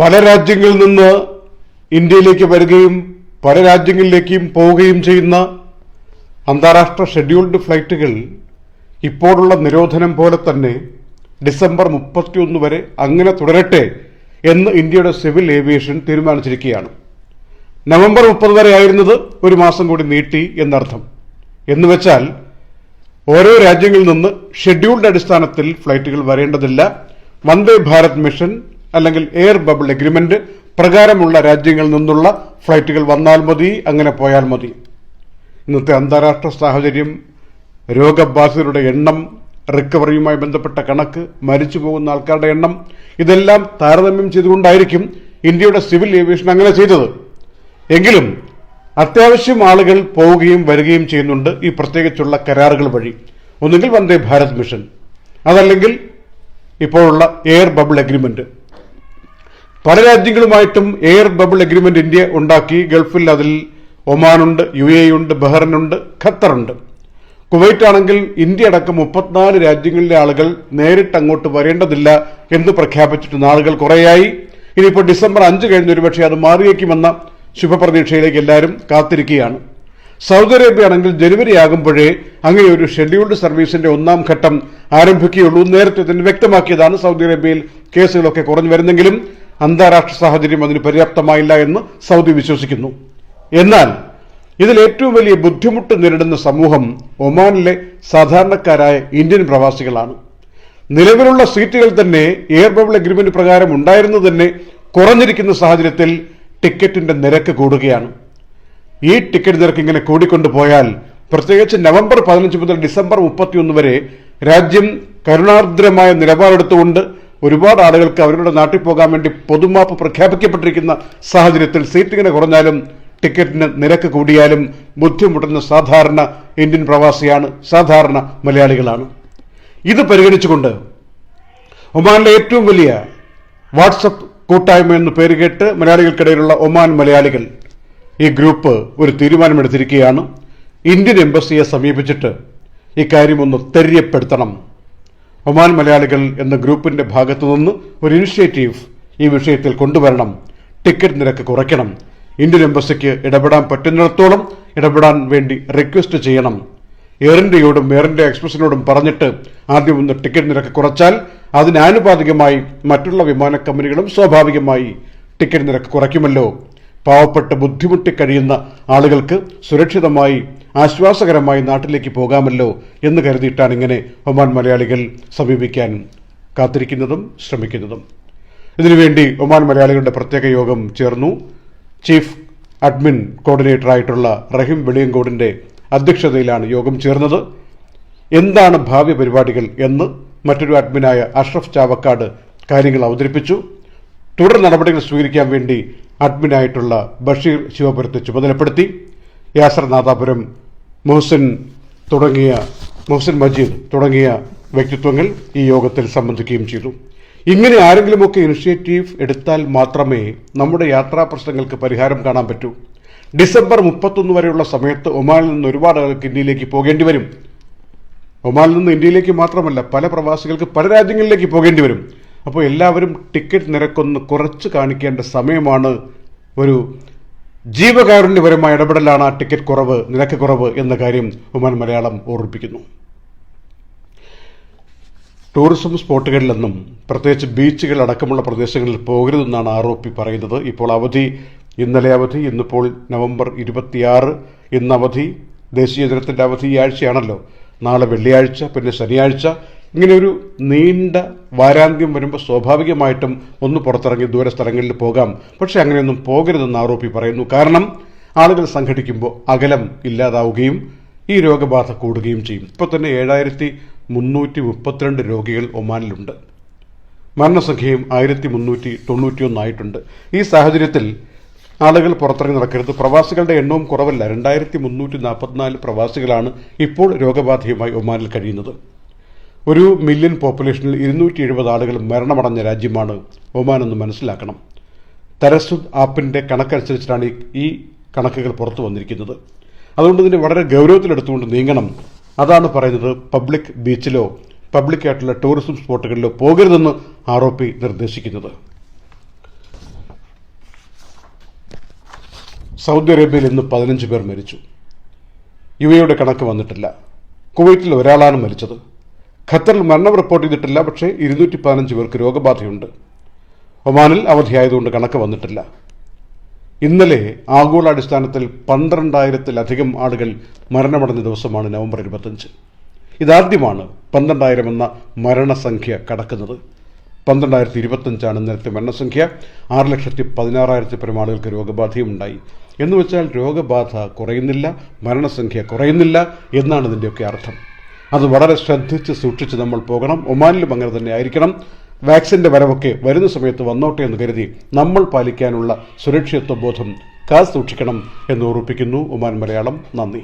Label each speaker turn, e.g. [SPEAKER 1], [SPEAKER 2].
[SPEAKER 1] പല രാജ്യങ്ങളിൽ നിന്ന് ഇന്ത്യയിലേക്ക് വരികയും പല രാജ്യങ്ങളിലേക്കും പോവുകയും ചെയ്യുന്ന അന്താരാഷ്ട്ര ഷെഡ്യൂൾഡ് ഫ്ലൈറ്റുകൾ ഇപ്പോഴുള്ള നിരോധനം പോലെ തന്നെ ഡിസംബർ മുപ്പത്തിയൊന്ന് വരെ അങ്ങനെ തുടരട്ടെ എന്ന് ഇന്ത്യയുടെ സിവിൽ ഏവിയേഷൻ തീരുമാനിച്ചിരിക്കുകയാണ്. നവംബർ മുപ്പത് വരെ ആയിരുന്നത് ഒരു മാസം കൂടി നീട്ടി എന്നർത്ഥം. എന്ന് വെച്ചാൽ ഓരോ രാജ്യങ്ങളിൽ നിന്ന് ഷെഡ്യൂൾഡ് അടിസ്ഥാനത്തിൽ ഫ്ലൈറ്റുകൾ വരേണ്ടതില്ല. വന്ദേ ഭാരത് മിഷൻ അല്ലെങ്കിൽ എയർ ബബിൾ എഗ്രിമെന്റ് പ്രകാരമുള്ള രാജ്യങ്ങളിൽ നിന്നുള്ള ഫ്ലൈറ്റുകൾ വന്നാൽ മതി അങ്ങനെ പോയാൽ മതി. ഇന്നത്തെ അന്താരാഷ്ട്ര സാഹചര്യം രോഗബാധിതരുടെ എണ്ണം റിക്കവറിയുമായി ബന്ധപ്പെട്ട കണക്ക് മരിച്ചു പോകുന്ന ആൾക്കാരുടെ എണ്ണം ഇതെല്ലാം താരതമ്യം ചെയ്തുകൊണ്ടായിരിക്കും ഇന്ത്യയുടെ സിവിൽ ഏവിയേഷൻ അങ്ങനെ ചെയ്തത്. എങ്കിലും അത്യാവശ്യം ആളുകൾ പോവുകയും വരികയും ചെയ്യുന്നുണ്ട് ഈ പ്രത്യേകിച്ചുള്ള കരാറുകൾ വഴി. ഒന്നുകിൽ വന്ദേ ഭാരത് മിഷൻ അതല്ലെങ്കിൽ ഇപ്പോഴുള്ള എയർ ബബിൾ എഗ്രിമെന്റ്. പല രാജ്യങ്ങളുമായിട്ടും എയർ ബബിൾ അഗ്രിമെന്റ് ഇന്ത്യ ഉണ്ടാക്കി. ഗൾഫിൽ അതിൽ ഒമാനുണ്ട് യു എ ഉണ്ട് ബഹ്റിനുണ്ട് ഖത്തറുണ്ട്. കുവൈറ്റ് ആണെങ്കിൽ ഇന്ത്യ അടക്കം മുപ്പത്തിനാല് രാജ്യങ്ങളിലെ ആളുകൾ നേരിട്ട് അങ്ങോട്ട് വരേണ്ടതില്ല എന്ന് പ്രഖ്യാപിച്ചിട്ട് നാളുകൾ കുറേയായി. ഇനിയിപ്പോൾ ഡിസംബർ അഞ്ച് കഴിഞ്ഞ് ഒരുപക്ഷെ അത് മാറിയേക്കുമെന്ന ശുഭപ്രതീക്ഷയിലേക്ക് എല്ലാവരും കാത്തിരിക്കുകയാണ്. സൗദി അറേബ്യ ആണെങ്കിൽ ജനുവരി ആകുമ്പോഴേ അങ്ങനെ ഒരു ഷെഡ്യൂൾഡ് സർവീസിന്റെ ഒന്നാം ഘട്ടം ആരംഭിക്കുകയുള്ളൂ. നേരത്തെ തന്നെ വ്യക്തമാക്കിയതാണ് സൗദി അറേബ്യയിൽ കേസുകളൊക്കെ കുറഞ്ഞു വരുന്നെങ്കിലും അന്താരാഷ്ട്ര സാഹചര്യം അതിന് പര്യാപ്തമായില്ല എന്ന് സൗദി വിശ്വസിക്കുന്നു. എന്നാൽ ഇതിൽ ഏറ്റവും വലിയ ബുദ്ധിമുട്ട് നേരിടുന്ന സമൂഹം ഒമാനിലെ സാധാരണക്കാരായ ഇന്ത്യൻ പ്രവാസികളാണ്. നിലവിലുള്ള സീറ്റുകൾ തന്നെ എയർ ബബിൾ അഗ്രിമെന്റ് പ്രകാരം ഉണ്ടായിരുന്നത് തന്നെ കുറഞ്ഞിരിക്കുന്ന സാഹചര്യത്തിൽ ടിക്കറ്റിന്റെ നിരക്ക് കൂടുകയാണ്. ഈ ടിക്കറ്റ് നിരക്ക് ഇങ്ങനെ കൂടിക്കൊണ്ടുപോയാൽ പ്രത്യേകിച്ച് നവംബർ പതിനഞ്ച് മുതൽ ഡിസംബർ മുപ്പത്തിയൊന്ന് വരെ രാജ്യം കരുണാർദ്രമായ നിലപാടെടുത്തുകൊണ്ട് ഒരുപാട് ആളുകൾക്ക് അവരുടെ നാട്ടിൽ പോകാൻ വേണ്ടി പൊതുമാപ്പ് പ്രഖ്യാപിക്കപ്പെട്ടിരിക്കുന്ന സാഹചര്യത്തിൽ സീറ്റ് ഇങ്ങനെ കുറഞ്ഞാലും ടിക്കറ്റിന് നിരക്ക് കൂടിയാലും ബുദ്ധിമുട്ടുന്ന സാധാരണ ഇന്ത്യൻ പ്രവാസിയാണ് സാധാരണ മലയാളികളാണ്. ഇത് പരിഗണിച്ചുകൊണ്ട് ഒമാനിലെ ഏറ്റവും വലിയ വാട്സപ്പ് കൂട്ടായ്മ എന്ന് പേര് കേട്ട് മലയാളികൾക്കിടയിലുള്ള ഒമാൻ മലയാളികൾ ഈ ഗ്രൂപ്പ് ഒരു തീരുമാനമെടുത്തിരിക്കുകയാണ്. ഇന്ത്യൻ എംബസിയെ സമീപിച്ചിട്ട് ഇക്കാര്യം ഒന്ന് തെര്യപ്പെടുത്തണം. ഒമാൻ മലയാളികൾ എന്ന ഗ്രൂപ്പിന്റെ ഭാഗത്തു നിന്ന് ഒരു ഇനിഷ്യേറ്റീവ് ഈ വിഷയത്തിൽ കൊണ്ടുവരണം. ടിക്കറ്റ് നിരക്ക് കുറയ്ക്കണം. ഇന്ത്യൻ എംബസിക്ക് ഇടപെടാൻ പറ്റുന്നിടത്തോളം ഇടപെടാൻ വേണ്ടി റിക്വസ്റ്റ് ചെയ്യണം. എയർ ഇന്ത്യയോടും എയർ ഇന്ത്യ എക്സ്പ്രസിനോടും പറഞ്ഞിട്ട് ആദ്യം ഒന്ന് ടിക്കറ്റ് നിരക്ക് കുറച്ചാൽ അതിനാനുപാതികമായി മറ്റുള്ള വിമാന കമ്പനികളും സ്വാഭാവികമായി ടിക്കറ്റ് നിരക്ക് കുറയ്ക്കുമല്ലോ. പാവപ്പെട്ട് ബുദ്ധിമുട്ടി കഴിയുന്ന ആളുകൾക്ക് സുരക്ഷിതമായി ആശ്വാസകരമായി നാട്ടിലേക്ക് പോകാമല്ലോ എന്ന് കരുതിയിട്ടാണ് ഇങ്ങനെ ഒമാൻ മലയാളികൾ സമീപിക്കാൻ കാത്തിരിക്കുന്നതും ശ്രമിക്കുന്നതും. ഇതിനുവേണ്ടി ഒമാൻ മലയാളികളുടെ പ്രത്യേക യോഗം ചേർന്നു. ചീഫ് അഡ്മിൻ കോർഡിനേറ്റർ ആയിട്ടുള്ള റഹീം വെളിയങ്കോടിന്റെ അധ്യക്ഷതയിലാണ് യോഗം ചേർന്നത്. എന്താണ് ഭാവി പരിപാടികൾ എന്ന് മറ്റൊരു അഡ്മിനായ അഷ്റഫ് ചാവക്കാട് കാര്യങ്ങൾ അവതരിപ്പിച്ചു. തുടർ നടപടികൾ സ്വീകരിക്കാൻ വേണ്ടി അഡ്മിനായിട്ടുള്ള ബഷീർ ശിവപുരത്തെ ചുമതലപ്പെടുത്തി. യാസർ നാദാപുരം മുഹസിൻ തുടങ്ങിയ മുഹസിൻ മജീദ് തുടങ്ങിയ വ്യക്തിത്വങ്ങൾ ഈ യോഗത്തിൽ സംബന്ധിക്കുകയും ചെയ്തു. ഇങ്ങനെ ആരെങ്കിലുമൊക്കെ ഇനിഷ്യേറ്റീവ് എടുത്താൽ മാത്രമേ നമ്മുടെ യാത്രാ പ്രശ്നങ്ങൾക്ക് പരിഹാരം കാണാൻ പറ്റൂ. ഡിസംബർ മുപ്പത്തൊന്ന് വരെയുള്ള സമയത്ത് ഒമാനിൽ നിന്ന് ഒരുപാട് ആൾക്ക് ഇന്ത്യയിലേക്ക് പോകേണ്ടി വരും. ഒമാനിൽ നിന്ന് ഇന്ത്യയിലേക്ക് മാത്രമല്ല പല പ്രവാസികൾക്ക് പല രാജ്യങ്ങളിലേക്ക് പോകേണ്ടി വരും. അപ്പോൾ എല്ലാവരും ടിക്കറ്റ് നിരക്കൊന്ന് കുറച്ച് കാണിക്കേണ്ട സമയമാണ്. ഒരു ജീവകാരുണ്യപരമായ ഇടപെടലാണ് ആ ടിക്കറ്റ് കുറവ് നിരക്ക് കുറവ് എന്ന കാര്യം ഉമാൻ മലയാളം ഓർമ്മിപ്പിക്കുന്നു. ടൂറിസം സ്പോട്ടുകളിലെന്നും പ്രത്യേകിച്ച് ബീച്ചുകൾ അടക്കമുള്ള പ്രദേശങ്ങളിൽ പോകരുതെന്നാണ് ആർ ഒ പി പറയുന്നത്. ഇപ്പോൾ അവധി ഇന്നലെ അവധി ഇന്നിപ്പോൾ നവംബർ ഇരുപത്തിയാറ് ഇന്ന് അവധി. ദേശീയ ദിനത്തിന്റെ അവധി ഈ ആഴ്ചയാണല്ലോ. നാളെ വെള്ളിയാഴ്ച പിന്നെ ശനിയാഴ്ച. ഇങ്ങനെ ഒരു നീണ്ട വാരാന്ത്യം വരുമ്പോൾ സ്വാഭാവികമായിട്ടും ഒന്ന് പുറത്തിറങ്ങി ദൂര സ്ഥലങ്ങളിൽ പോകാം. പക്ഷെ അങ്ങനെയൊന്നും പോകരുതെന്ന് ആരോപി പറയുന്നു. കാരണം ആളുകൾ സംഘടിക്കുമ്പോൾ അകലം ഇല്ലാതാവുകയും ഈ രോഗബാധ കൂടുകയും ചെയ്യും. ഇപ്പോൾ തന്നെ ഏഴായിരത്തി മുന്നൂറ്റി മുപ്പത്തിരണ്ട് രോഗികൾ ഒമാനിലുണ്ട്. മരണസംഖ്യയും ആയിരത്തി മുന്നൂറ്റി തൊണ്ണൂറ്റിയൊന്നായിട്ടുണ്ട് ഈ സാഹചര്യത്തിൽ ആളുകൾ പുറത്തിറങ്ങി നടക്കരുത്. പ്രവാസികളുടെ എണ്ണവും കുറവല്ല. രണ്ടായിരത്തി മുന്നൂറ്റി നാൽപ്പത്തിനാല് പ്രവാസികളാണ് ഇപ്പോൾ രോഗബാധയുമായി ഒമാനിൽ കഴിയുന്നത്. ഒരു മില്യൺ പോപ്പുലേഷനിൽ ഇരുന്നൂറ്റി എഴുപത് ആളുകൾ മരണമടഞ്ഞ രാജ്യമാണ് ഒമാൻ എന്ന് മനസ്സിലാക്കണം. തരസുദ് ആപ്പിന്റെ കണക്കനുസരിച്ചിട്ടാണ് ഈ- കണക്കുകൾ പുറത്തു വന്നിരിക്കുന്നത്. അതുകൊണ്ട് ഇതിനെ വളരെ ഗൗരവത്തിലെടുത്തുകൊണ്ട് നീങ്ങണം. അതാണ് പറയുന്നത് പബ്ലിക് ബീച്ചിലോ പബ്ലിക് ആയിട്ടുള്ള ടൂറിസം സ്പോട്ടുകളിലോ പോകരുതെന്ന് ആരോപി നിർദ്ദേശിക്കുന്നത്. സൗദി അറേബ്യയിൽ ഇന്ന് പതിനഞ്ച് പേർ മരിച്ചു. യു എയുടെ കണക്ക് വന്നിട്ടില്ല. കുവൈറ്റിൽ ഒരാളാണ് മരിച്ചത്. ഖത്തറിൽ മരണം റിപ്പോർട്ട് ചെയ്തിട്ടില്ല പക്ഷേ ഇരുന്നൂറ്റി പതിനഞ്ച് പേർക്ക് രോഗബാധയുണ്ട്. ഒമാനിൽ അവധിയായതുകൊണ്ട് കണക്ക് വന്നിട്ടില്ല. ഇന്നലെ ആഗോളാടിസ്ഥാനത്തിൽ പന്ത്രണ്ടായിരത്തിലധികം ആളുകൾ മരണമടഞ്ഞ ദിവസമാണ് നവംബർ ഇരുപത്തഞ്ച് ഇതാദ്യമാണ് പന്ത്രണ്ടായിരം എന്ന മരണസംഖ്യ കടക്കുന്നത്. പന്ത്രണ്ടായിരത്തി ഇരുപത്തഞ്ചാണ് ഇന്നലത്തെ മരണസംഖ്യ. ആറ് ലക്ഷത്തി പതിനാറായിരത്തി പരം ആളുകൾക്ക് രോഗബാധയും ഉണ്ടായി എന്ന് വെച്ചാൽ രോഗബാധ കുറയുന്നില്ല മരണസംഖ്യ കുറയുന്നില്ല എന്നാണ് ഇതിന്റെയൊക്കെ അർത്ഥം. അത് വളരെ ശ്രദ്ധിച്ച് സൂക്ഷിച്ച് നമ്മൾ പോകണം. ഒമാനിലും അങ്ങനെ തന്നെ ആയിരിക്കണം. വാക്സിന്റെ വരവൊക്കെ വരുന്ന സമയത്ത് വന്നോട്ടെ എന്ന് കരുതി നമ്മൾ പാലിക്കാനുള്ള സുരക്ഷിത്വ ബോധം കാസൂക്ഷിക്കണം എന്ന് ഓർപ്പിക്കുന്നു ഒമാൻ മലയാളം നന്ദി.